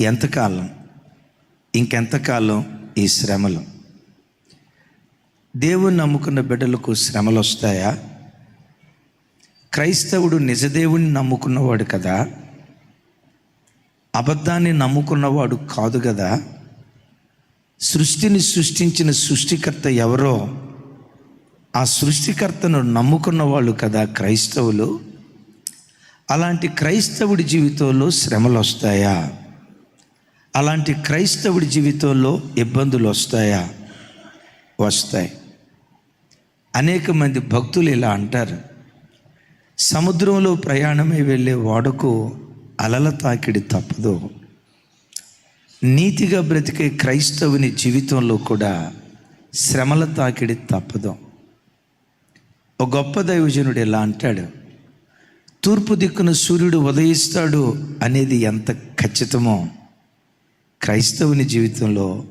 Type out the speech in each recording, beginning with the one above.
ఎంతకాలం ఇంకెంతకాలం ఈ శ్రమలు? దేవుని నమ్ముకున్న బిడ్డలకు శ్రమలు వస్తాయా క్రైస్తవుడు నిజదేవుని నమ్ముకున్నవాడు కదా? అబద్ధాన్ని నమ్ముకున్నవాడు కాదు కదా? సృష్టిని సృష్టించిన సృష్టికర్త ఎవరో ఆ సృష్టికర్తను నమ్ముకున్న వాళ్ళు కదా క్రైస్తవులు? అలాంటి క్రైస్తవుడి జీవితంలో శ్రమలు వస్తాయా అలాంటి క్రైస్తవుడి జీవితంలో ఇబ్బందులు వస్తాయా? వస్తాయి. అనేక మంది భక్తులు ఇలా అంటారు. సముద్రంలో ప్రయాణమై వెళ్ళే వాడకు అలల తాకిడి తప్పదు. నీతిగా బ్రతికే క్రైస్తవుని జీవితంలో కూడా శ్రమల తాకిడి తప్పదు. ఒక గొప్ప దైవజనుడు ఇలా అంటాడు. తూర్పు దిక్కున సూర్యుడు ఉదయిస్తాడు అనేది ఎంత ఖచ్చితమో. క్రైస్తవుని జీవితంలో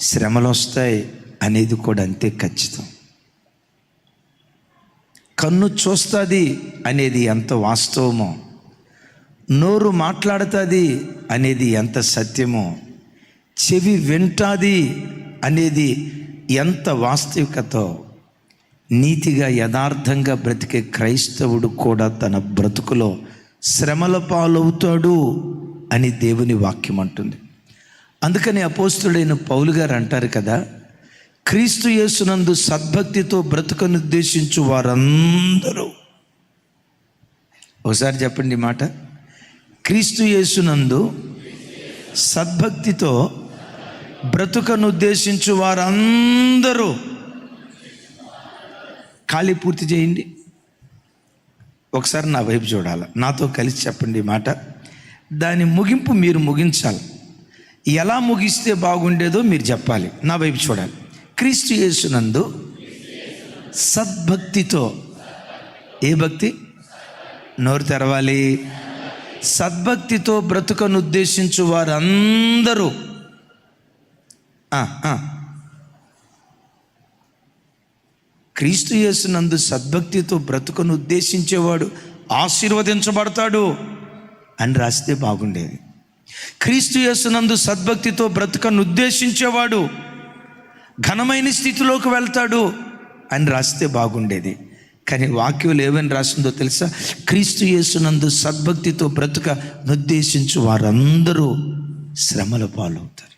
శ్రమలు వస్తాయి అనేది కూడా అంతే ఖచ్చితం. కన్ను చూస్తుంది అనేది ఎంత వాస్తవమో నోరు మాట్లాడుతుంది అనేది ఎంత సత్యమో చెవి వింటాది అనేది ఎంత వాస్తవికతో నీతిగా యథార్థంగా బ్రతికే క్రైస్తవుడు కూడా తన బ్రతుకులో శ్రమల పాలవుతాడు అని దేవుని వాక్యం అంటుంది. అందుకని అపోస్తుడైన పౌలు గారు అంటారు కదా క్రీస్తు యేసునందు సద్భక్తితో బ్రతుకనుద్దేశించు వారందరూ. ఒకసారి చెప్పండి మాట. క్రీస్తు యేసునందు సద్భక్తితో బ్రతుకనుద్దేశించు వారందరూ. ఖాళీ పూర్తి చేయండి. ఒకసారి నా వైపు చూడాలి. నాతో కలిసి చెప్పండి మాట. దాని ముగింపు మీరు ముగించాలి. ఎలా ముగిస్తే బాగుండేదో మీరు చెప్పాలి. నా వైపు చూడాలి. క్రీస్తు యేసునందు సద్భక్తితో ఏ భక్తి? నోరు తెరవాలి. సద్భక్తితో బ్రతుకను ఉద్దేశించు వారందరూ. క్రీస్తు యేసునందు సద్భక్తితో బ్రతుకను ఉద్దేశించేవాడు ఆశీర్వదించబడతాడు అని రాస్తే బాగుండేది. క్రీస్తు యేసునందు సద్భక్తితో బ్రతుకను ఉద్దేశించేవాడు ఘనమైన స్థితిలోకి వెళ్తాడు అని రాస్తే బాగుండేది. కానీ వాక్యం ఏమని రాసిందో తెలుసా? క్రీస్తు యేసునందు సద్భక్తితో బ్రతుక నిర్దేశించు వారందరూ శ్రమల పాలవుతారు.